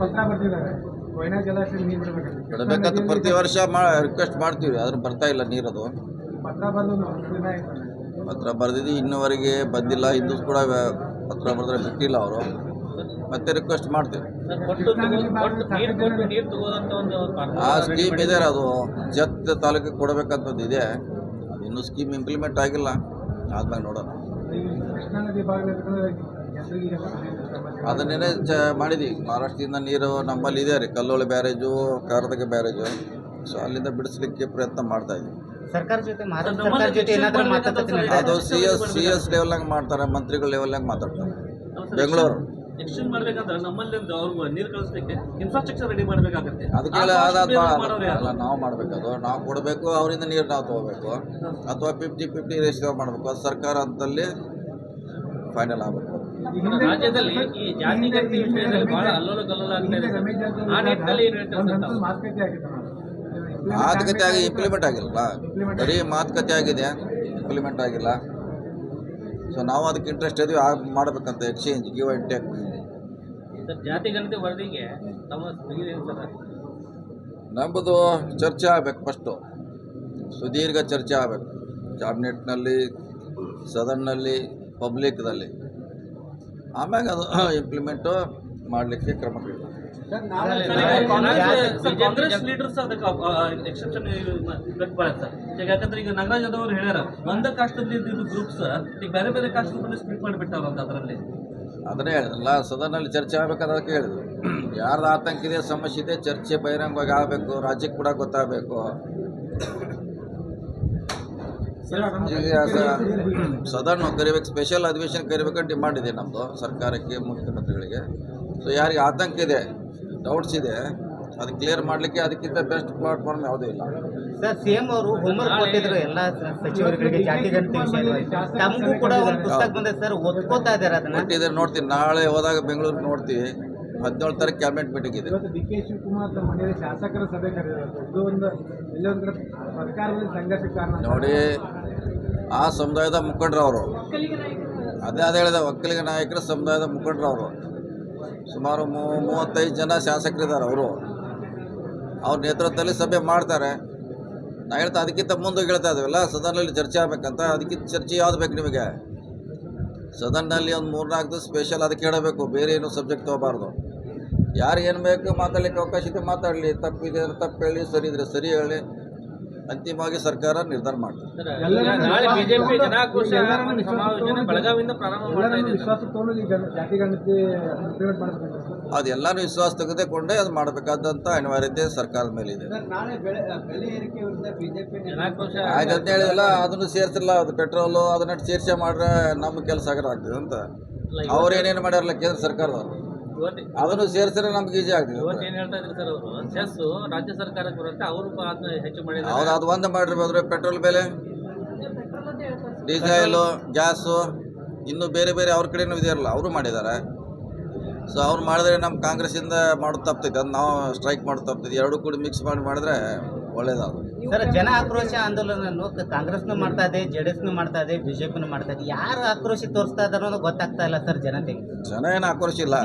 ಪತ್ರ ಬರ್ತಿದ್ದಾರೆ ನೀರು ಬಿಡಬೇಕಂತ. ಪ್ರತಿ ವರ್ಷ ಮಾ ರಿಕ್ವೆಸ್ಟ್ ಮಾಡ್ತೀವಿ ಆದ್ರೆ ಬರ್ತಾ ಇಲ್ಲ ನೀರದು ಪತ್ರ ದಿನ ಆಯ್ತು ಪತ್ರ ಬರೆದಿದ್ದು ಇನ್ನೂವರೆಗೆ ಬಂದಿಲ್ಲ ಇನ್ನೂ ಕೂಡ ಪತ್ರ ಬರೆದ್ರೆ ಬಿಟ್ಟಿಲ್ಲ ಅವರು. ಮತ್ತೆ ರಿಕ್ವೆಸ್ಟ್ ಮಾಡ್ತೀವಿ. ಆ ಸ್ಕೀಮ್ ಇದೆ ಅದು. ಜತ್ ತಾಲೂಕಿಗೆ ಕೊಡಬೇಕಂತದ್ದು ಇದೆ. ಅದು ಇನ್ನೂ ಸ್ಕೀಮ್ ಇಂಪ್ಲಿಮೆಂಟ್ ಆಗಿಲ್ಲ. ಆದ್ಮೇಲೆ ನೋಡೋಣ. ಅದನ್ನೇನೆ ಚ ಮಾಡಿದ್ದೀವಿ ಮಹಾರಾಷ್ಟ್ರದಿಂದ ನೀರು ನಮ್ಮಲ್ಲಿ ಇದೆ ರೀ. Kalloli barrage Karnataka barrage. So ಅಲ್ಲಿಂದ ಬಿಡಿಸ್ಲಿಕ್ಕೆ ಪ್ರಯತ್ನ ಮಾಡ್ತಾ ಇದ್ದೀವಿ ಸರ್ಕಾರ ಜೊತೆ ಮಹಾರಾಷ್ಟ್ರ ಸರ್ಕಾರ ಜೊತೆ ಏನಾದರೂ ಮಾತುಕತೆ ಅದು ಸಿ ಎಸ್ ಸಿ ಎಸ್ ಲೆವೆಲ್ನಾಗ ಮಾಡ್ತಾರೆ ಮಂತ್ರಿಗಳ ಲೆವೆಲ್ನಾಗ ಮಾತಾಡ್ತಾರೆ. ಬೆಂಗಳೂರು. ಎಕ್ಸ್ಚೇಂಜ್ ಮಾಡ್ಬೇಕಂದ್ರೆ ನಮ್ಮಲ್ಲಿಂದ ಅವ್ರಿಗೆ ನೀರು ಕಳಿಸ್ಲಿಕ್ಕೆ ಇನ್ಫ್ರಾಸ್ಟ್ರಕ್ಚರ್ ರೆಡಿ ಮಾಡಬೇಕಾಗತ್ತೆ. ಅದಕ್ಕೆ ಅದಾದ ಅಲ್ಲ ನಾವು ಮಾಡಬೇಕದು ನಾವು ಕೊಡಬೇಕು ಅವರಿಂದ ನೀರು ನಾವು ತಗೋಬೇಕು. ಅಥವಾ ಫಿಫ್ಟಿ ಫಿಫ್ಟಿ ರೇಷಿಯೋ ಮಾಡಬೇಕು ಅದು ಸರ್ಕಾರ ಅಂತಲ್ಲಿ ಫೈನಲ್ ಆಗಬೇಕು. ರಾಜ್ಯದಲ್ಲಿ ಈ ಜಾತಿಗತಿ ವಿಷಯದಲ್ಲಿ ಬಹಳ ಅಲ್ಲೋಲ ಕಲ್ಲೋಲ ಆಗ್ತಾ ಇದೆ. ಆ ನಿಟ್ಟಿನಲ್ಲಿ ಏನು ಮಾತುಕತೆ ಆಗಿ ಇಂಪ್ಲಿಮೆಂಟ್ ಆಗಿಲ್ಲ ಬರೀ ಮಾತುಕತೆ ಆಗಿದೆ ಇಂಪ್ಲಿಮೆಂಟ್ ಆಗಿಲ್ಲ. ಸೊ ನಾವು ಅದಕ್ಕೆ ಇಂಟ್ರೆಸ್ಟ್ ಇದೀವಿ ಆಗ ಮಾಡಬೇಕಂತ exchange give and take sir ಜಾತಿ ಗಣತಿ ವರದಿಗೆ ತಮ್ಮ ನಮ್ಮದು ಚರ್ಚೆ ಆಗಬೇಕು ಫಸ್ಟು ಸುದೀರ್ಘ ಚರ್ಚೆ ಆಗಬೇಕು. ಕ್ಯಾಬಿನೆಟ್ನಲ್ಲಿ ಸದನ್ನಲ್ಲಿ ಪಬ್ಲಿಕ್ದಲ್ಲಿ ಆಮ್ಯಾಗ ಅದು ಇಂಪ್ಲಿಮೆಂಟ್ ಮಾಡಲಿಕ್ಕೆ ಕ್ರಮ ಲೀಡರ್ಸ್ ಅದಕ್ಕೆ ಎಕ್ಸೆಪ್ಷನ್ ವ್ಯಕ್ತಪಡಿಸ್ತಾರೆ ಸರ್. ಈಗ ಯಾಕಂದ್ರೆ ಈಗ ನಾಗರಾಜ್ ಅವ್ರು ಹೇಳ್ಯಾರ ಒಂದ ಕಾಸ್ಟಲ್ಲಿ ಇದ್ದಿದ್ದು ಗ್ರೂಪ್ಸ್ ಈಗ ಬೇರೆ ಬೇರೆ ಕಾಸ್ಟ್ ಗ್ರೂಪ್ ಸ್ಪ್ಲಿಟ್ ಮಾಡಿಬಿಟ್ಟಾರಂತ ಅದರಲ್ಲಿ. ಅದನ್ನೇ ಹೇಳಿದ್ರಲ್ಲ ಸದನಲ್ಲಿ ಚರ್ಚೆ ಆಗ್ಬೇಕಾದ್ರೆ ಅದಕ್ಕೆ ಹೇಳಿದ್ರು. ಯಾರ್ದು ಆತಂಕ ಇದೆ ಸಮಸ್ಯೆ ಇದೆ ಚರ್ಚೆ ಬಹಿರಂಗವಾಗಿ ಆಗಬೇಕು ರಾಜ್ಯಕ್ಕೆ ಕೂಡ ಗೊತ್ತಾಗಬೇಕು. ಈಗ ನಾವು ಸದನ ಕರಿಬೇಕು ಸ್ಪೆಷಲ್ ಅಧಿವೇಶನ ಕರಿಬೇಕಂತ ಡಿಮಾಂಡ್ ಇದೆ ನಮ್ಮದು ಸರ್ಕಾರಕ್ಕೆ ಮುಖ್ಯಮಂತ್ರಿಗಳಿಗೆ. ಸೊ ಯಾರಿಗೆ ಆತಂಕ ಇದೆ ಡೌಟ್ಸ್ ಇದೆ ಅದು ಕ್ಲಿಯರ್ ಮಾಡಲಿಕ್ಕೆ ಅದಕ್ಕಿಂತ ಬೆಸ್ಟ್ ಪ್ಲಾಟ್ಫಾರ್ಮ್ ಯಾವುದೂ ಇಲ್ಲ. ಸರ್ ಸಿಎಂ ಅವರು ಹೋಮ್ವರ್ಕ್ ಕೊಟ್ಟಿದ್ರು ಎಲ್ಲ ಸಚಿವರುಗಳಿಗೆ ಜಾತಿ ಗಣತಿ ತಮಗೂ ಕೂಡ ಒಂದು ಪುಸ್ತಕ ಬಂದಿದೆ ಸರ್ ಓದ್ಕೋತಾ ಇದ್ದಾರೆ ಅದನ್ನ. ಕೊಟ್ಟಿದ್ರೆ ನೋಡ್ತೀನಿ. ನಾಳೆ ಹೋದಾಗ ಬೆಂಗಳೂರಿಗೆ ನೋಡ್ತೀವಿ ಹದಿನೇಳು ತಾರೀಕು ಕ್ಯಾಬಿನೆಟ್ ಮೀಟಿಂಗ್ ಇದೆ. ಇವತ್ತು ಡಿ ಕೆ ಶಿವಕುಮಾರ್ ಮನೆಯಲ್ಲಿ ಶಾಸಕರ ಸಭೆ ಕರೆದಿದ್ದಾರೆ. ನೋಡಿ, ಆ ಸಮುದಾಯದ ಮುಖಂಡರವರು, ಅದೇ ಅದೇ ಹೇಳಿದ, ಒಕ್ಕಲಿಗ ನಾಯಕರ ಸಮುದಾಯದ ಮುಖಂಡರವರು, ಸುಮಾರು ಮೂವತ್ತೈದು ಜನ ಶಾಸಕರಿದ್ದಾರೆ ಅವರು. ಅವ್ರ ನೇತೃತ್ವದಲ್ಲಿ ಸಭೆ ಮಾಡ್ತಾರೆ. ನಾ ಹೇಳ್ತಾ ಅದಕ್ಕಿಂತ ಮುಂದೆ ಹೇಳ್ತಾ ಇದ್ದೀವಲ್ಲ ಸದನಲ್ಲಿ ಚರ್ಚೆ ಆಗ್ಬೇಕಂತ ಅದಕ್ಕಿಂತ ಚರ್ಚೆ ಯಾವ್ದು ಬೇಕು ನಿಮಗೆ? ಸದನ್ನಲ್ಲಿ ಒಂದು ಮೂರ್ನಾಲ್ಕು ದಿವಸ ಸ್ಪೆಷಲ್ ಅದಕ್ಕೆ ಹೇಳಬೇಕು, ಬೇರೆ ಏನು ಸಬ್ಜೆಕ್ಟ್ ತೊಗೋಬಾರ್ದು. ಯಾರು ಏನು ಬೇಕು ಮಾತಾಡಲಿಕ್ಕೆ ಅವಕಾಶ ಇದೆ ಮಾತಾಡಲಿ, ತಪ್ಪಿದೆ ಅಂದರೆ ತಪ್ಪು ಹೇಳಿ, ಸರಿ ಇದ್ರೆ ಸರಿ ಹೇಳಿ. ಅಂತಿಮವಾಗಿ ಸರ್ಕಾರ ನಿರ್ಧಾರ ಮಾಡ್ತಾರೆ ನಾಳೆ ಬಿಜೆಪಿ ಜನಾಕ್ರೋಶ ಸಮಾವೇಶನ ಬೆಳಗಾವಿಯಿಂದ ಪ್ರಾರಂಭ ಮಾಡ್ತಾ ಇದೆ ಅದೆಲ್ಲನೂ ವಿಶ್ವಾಸ ತೆಗೆದುಕೊಂಡೇ ಅದು ಮಾಡಬೇಕಾದಂತ ಅನಿವಾರ್ಯತೆ ಸರ್ಕಾರದ ಮೇಲೆ ಇದೆ ನಾಳೆ ಬೆಳೆ ಬೆಲೆ ಬಿಜೆಪಿ ಜನಾಕ್ರೋಶ ಆಯ್ತು ಅಂತ ಹೇಳಿದಲ್ಲ ಅದನ್ನು ಸೇರಿಸಿಲ್ಲ ಅದು ಪೆಟ್ರೋಲು ಅದನ್ನ ಸೇರ್ಸೆ ಮಾಡ್ರೆ ನಮ್ಮ ಕೆಲಸ ಆಗರ ಆಗ್ತದೆ ಅಂತ. ಅವ್ರು ಏನೇನು ಮಾಡ್ಯಾರಲ್ಲ ಕೇಂದ್ರ ಸರ್ಕಾರದವರು? ಅದನ್ನು ಸೇರಿಸಿದ್ರೆ ನಮ್ಗೆ ಈಜಿ ಆಗ್ತದೆ. ಇವತ್ತು ಏನ್ ಹೇಳ್ತಾ ಇದ್ರು ಸರ್ ಅವರು? ಸೆಸ್ ರಾಜ್ಯ ಸರ್ಕಾರಕ್ಕೆ ಬರುತ್ತೆ ಅವರು ಅದನ್ನ ಹೆಚ್ಚು ಮಾಡಿದ್ದಾರೆ. ಹೌದು ಅದು ಒಂದು ಮಾಡಿರ್ಬೋದ್ರೆ ಪೆಟ್ರೋಲ್ ಬೆಲೆ ಡೀಸೆಲು ಗ್ಯಾಸು ಇನ್ನು ಬೇರೆ ಬೇರೆ ಅವ್ರ ಕಡೆನೂ ಇದೆಯಲ್ಲ ಅವರು ಮಾಡಿದ್ದಾರೆ. ಸೊ ಅವ್ರು ಮಾಡಿದ್ರೆ ನಮ್ಮ ಕಾಂಗ್ರೆಸ್ಸಿಂದ ಮಾಡೋದು ತಪ್ತೈತೆ ಅದು ನಾವು ಸ್ಟ್ರೈಕ್ ಮಾಡೋದು ತಪ್ತೈತೆ ಎರಡೂ ಕೂಡ ಮಿಕ್ಸ್ ಮಾಡಿ ಮಾಡಿದ್ರೆ ಒಳ್ಳೇದದು ಸರ್ ಜನ ಆಕ್ರೋಶ ಆಂದೋಲನವನ್ನು ಕಾಂಗ್ರೆಸ್ ಕಾಂಗ್ರೆಸ್ನು ಮಾಡ್ತಾ ಇದೆ ಜೆ ಡಿ ಎಸ್ನು ಮಾಡ್ತಾ ಇದೆ ಬಿಜೆಪಿನೂ ಮಾಡ್ತಾ ಇದೆ. ಯಾರು ಆಕ್ರೋಶ ತೋರಿಸ್ತಾ ಇದಾರೆ ಅನ್ನೋದು ಗೊತ್ತಾಗ್ತಾ ಇಲ್ಲ ಸರ್ ಜನತೆಗೆ. ಜನ ಏನು ಆಕ್ರೋಶ ಇಲ್ಲ.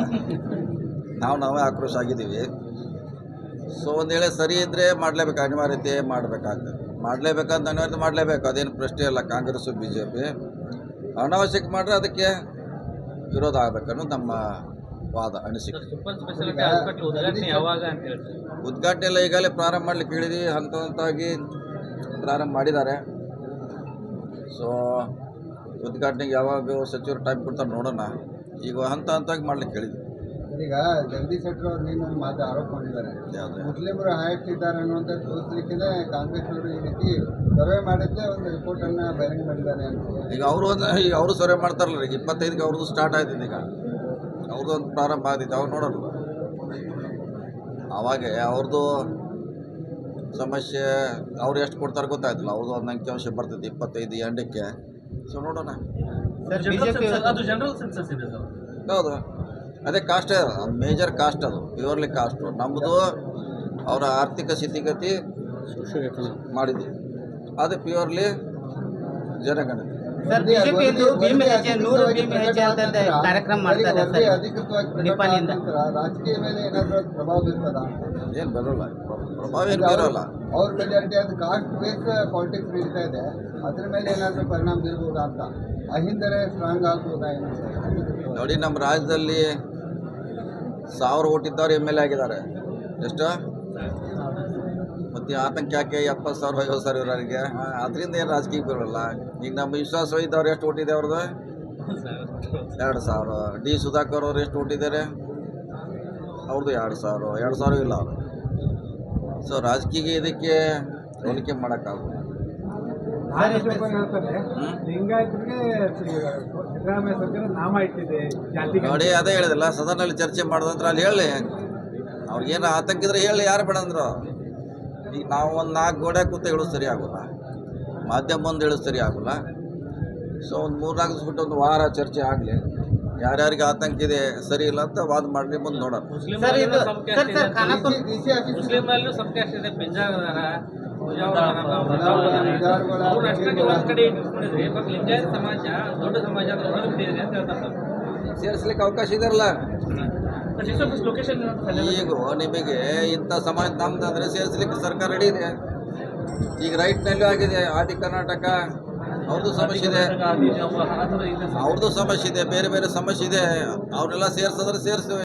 ನಾವು ನಾವೇ ಆಕ್ರೋಶ ಆಗಿದ್ದೀವಿ. ಸೊ ಒಂದು ವೇಳೆ ಸರಿ ಇದ್ದರೆ ಮಾಡಲೇಬೇಕು ಅನಿವಾರ್ಯತೆ ಮಾಡಬೇಕಾಗ್ತದೆ. ಮಾಡಲೇಬೇಕಂತ ಅನಿವಾರ್ಯತೆ ಮಾಡಲೇಬೇಕು. ಅದೇನು ಪ್ರಶ್ನೆ ಇಲ್ಲ ಕಾಂಗ್ರೆಸ್ಸು ಬಿ ಜೆ ಪಿ ಅನಾವಶ್ಯಕ ಮಾಡ್ರೆ ಅದಕ್ಕೆ ವಿರೋಧ ಆಗಬೇಕು ಅನ್ನೋದು ನಮ್ಮ ವಾದ ಅನಿಸಿಕೆ. ಸ್ಪೆಷಾಲಿಟಿ ಉದ್ಘಾಟನೆ ಯಾವಾಗ ಅಂತ ಹೇಳ್ತಾರೆ ಉದ್ಘಾಟನೆ ಎಲ್ಲ ಈಗಾಗಲೇ ಪ್ರಾರಂಭ ಮಾಡ್ಲಿಕ್ಕೆ ಹೇಳಿದ್ವಿ ಹಂತ ಹಂತವಾಗಿ ಪ್ರಾರಂಭ ಮಾಡಿದ್ದಾರೆ. ಸೊ ಉದ್ಘಾಟನೆಗೆ ಯಾವಾಗ ಸಚಿವರು ಟೈಮ್ ಕೊಡ್ತಾರೆ ನೋಡೋಣ. ಈಗ ಹಂತ ಹಂತವಾಗಿ ಮಾಡ್ಲಿಕ್ಕೆ ಹೇಳಿದ್ವಿ ಈಗ ಜಗದೀಶ್ ಶೆಟ್ಟರ್ ಅವ್ರು ನೀನು ಒಂದು ಮಾತು ಆರೋಪ ಮಾಡಿದ್ದಾರೆ. ಯಾವ್ದು? ಮುಸ್ಲಿಮರು ಹಾಯಿಟ್ಟಿದ್ದಾರೆ ಅನ್ನುವಂಥ ತೋರಿಸ್ಲಿಕ್ಕೆ ಕಾಂಗ್ರೆಸ್ ಅವರು ಈ ರೀತಿ ಸರ್ವೆ ಮಾಡಿದ್ದೇ ಒಂದು ರಿಪೋರ್ಟನ್ನು ಅನ್ನ ಬಹಿರಂಗ ಮಾಡಿದ್ದಾರೆ ಅಂತ. ಈಗ ಅವರು ಒಂದು ಈಗ ಅವರು ಸರ್ವೆ ಮಾಡ್ತಾರಲ್ಲ ಈಗ ಇಪ್ಪತ್ತೈದಕ್ಕೆ ಅವ್ರದ್ದು ಸ್ಟಾರ್ಟ್ ಆಯ್ತು ಈಗ ಒಂದು ಪ್ರಾರಂಭ ಆದಿತ್ತು ಅವ್ರು ನೋಡೋಣ ಅವಾಗ ಅವ್ರದ್ದು ಸಮಸ್ಯೆ ಅವ್ರು ಎಷ್ಟು ಕೊಡ್ತಾರೆ ಗೊತ್ತಾಯ್ತಿಲ್ಲ ಅವ್ರದ್ದು ಒಂದು ಅಂಕಿಅಂಶ ಬರ್ತೈತಿ ಇಪ್ಪತ್ತೈದು ಎಂಡಕ್ಕೆ ಸೊ ನೋಡೋಣ. ಸರ್ ಬಿಜೆಪಿ ಸೆನ್ಸಸ್ ಅದು ಜನರಲ್ ಸೆನ್ಸಸ್ ಇದೆ ಸರ್. ಹೌದು. ಅದೇ ಕಾಸ್ಟ್ ಅದು. ಮೇಜರ್ ಕಾಸ್ಟ್ ಅದು. Purely caste. ನಮ್ಮದು ಅವರ ಆರ್ಥಿಕ ಸ್ಥಿತಿಗತಿ ಮಾಡಿದ್ವಿ. ಅದು ಪ್ಯೂರ್ಲಿ ಜನಗಣತಿ. ಸರ್ ಬಿಜೆಪಿ ಎಂದು ಭೀಮ್ ಹೆಜ್ಜೆ ನೂರು ಭೀಮ್ ಹೆಜ್ಜೆ ಅಂತ ಕಾರ್ಯಕ್ರಮ ಮಾಡ್ತಾ ಇದೆ ಸರ್ ಅಧಿಕೃತವಾಗಿ ನಂತರ ರಾಜಕೀಯ ಮೇಲೆ ಏನಾದರೂ ಪ್ರಭಾವ ಬೀರ್ತದ? ಏನು ಬರೋಲ್ಲ ಪ್ರಭಾವ ಏನು ಬರೋಲ್ಲ. ಅವ್ರ ಮೆಜಾರಿಟಿ ಅದು ಕಾಸ್ಟ್ ಬೇಸ್ ಪಾಲಿಟಿಕ್ಸ್ ನಡೀತಾ ಇದೆ ಅದ್ರ ಮೇಲೆ ಏನಾದರೂ ಪರಿಣಾಮ ಬೀರ್ಬೋದಾ ಅಂತ. ಅಹಿಂದರೆ ಸ್ಟ್ರಾಂಗ್ ಆಗ್ಬೋದಾ ಏನು ನೋಡಿ ನಮ್ಮ ರಾಜ್ಯದಲ್ಲಿ ಸಾವಿರ ಓಟಿದ್ದವ್ರು ಎಂ ಎಲ್ ಎ ಆಗಿದ್ದಾರೆ. ಎಷ್ಟು? ಮತ್ತು ಆತಂಕ ಯಾಕೆ ಎಪ್ಪತ್ತು ಸಾವಿರ, ಐವತ್ತು ಸಾವಿರ ಇರೋರಿಗೆ? ಅದರಿಂದ ಏನು ರಾಜಕೀಯ ಬರೋಲ್ಲ ಈಗ ನಮ್ಮ ವಿಶ್ವಾಸ ಇದ್ದವ್ರು ಎಷ್ಟು ಓಟಿದೆ ಅವ್ರದ್ದು? ಎರಡು ಸಾವಿರ. ಡಿ ಸುಧಾಕರ್ ಅವ್ರು ಎಷ್ಟು ಓಟಿದ್ದಾರೆ ಅವ್ರದ್ದು ಎರಡು ಸಾವಿರ. ಎರಡು ಸಾವಿರ ಇಲ್ಲ ಅವರು. ಸೊ ರಾಜಕೀಯ ಇದಕ್ಕೆ ಹೋಲಿಕೆ ಮಾಡೋಕ್ಕಾಗಲ್ಲ. ನೋಡಿ, ಅದೇ ಹೇಳಿದಲ್ಲ ಸದನಲ್ಲಿ ಚರ್ಚೆ ಮಾಡೋದಂದ್ರೆ ಅಲ್ಲಿ ಹೇಳಿ. ಅವ್ರಿಗೇನು ಆತಂಕ ಇದ್ರೆ ಹೇಳಿ, ಯಾರು ಬೇಡ ಅಂದ್ರು. ಈಗ ನಾವು ಒಂದು ನಾಲ್ಕು ಗೋಡೆ ಕೂತ ಹೇಳೋದು ಸರಿ ಆಗೋಲ್ಲ. ಮಾಧ್ಯಮ ಬಂದು ಹೇಳೋದು ಸರಿ ಆಗೋಲ್ಲ. ಸೊ ಒಂದು ಮೂರು ನಾಲ್ಕು ಬಿಟ್ಟು ಒಂದು ವಾರ ಚರ್ಚೆ ಆಗಲಿ. ಯಾರ್ಯಾರಿಗೆ ಆತಂಕ ಇದೆ ಸರಿ ಇಲ್ಲ ಅಂತ ವಾದ ಮಾಡಿ ಮುಂದೆ ನೋಡೋಣ. ಸೇರಿಸ್ಲಿಕ್ಕೆ ಅವಕಾಶ ಲೊಕೇಶನ್ ಈಗ ನಿಮಗೆ ಇಂಥ ಸಮಾಜ ನಮ್ದಂದ್ರೆ ಸೇರಿಸ್ಲಿಕ್ಕೆ ಸರ್ಕಾರ ರೆಡಿ ಇದೆ. ಈಗ ರೈಟ್ನಲ್ಲೂ ಆಗಿದೆ ಆದಿ ಕರ್ನಾಟಕ. ಅವ್ರದ್ದು ಸಮಸ್ಯೆ ಇದೆ. ಅವ್ರದ್ದು ಸಮಸ್ಯೆ ಇದೆ ಬೇರೆ ಬೇರೆ ಸಮಸ್ಯೆ ಇದೆ. ಅವ್ರನ್ನೆಲ್ಲ ಸೇರ್ಸಿದ್ರೆ ಸೇರಿಸ್ತೇವೆ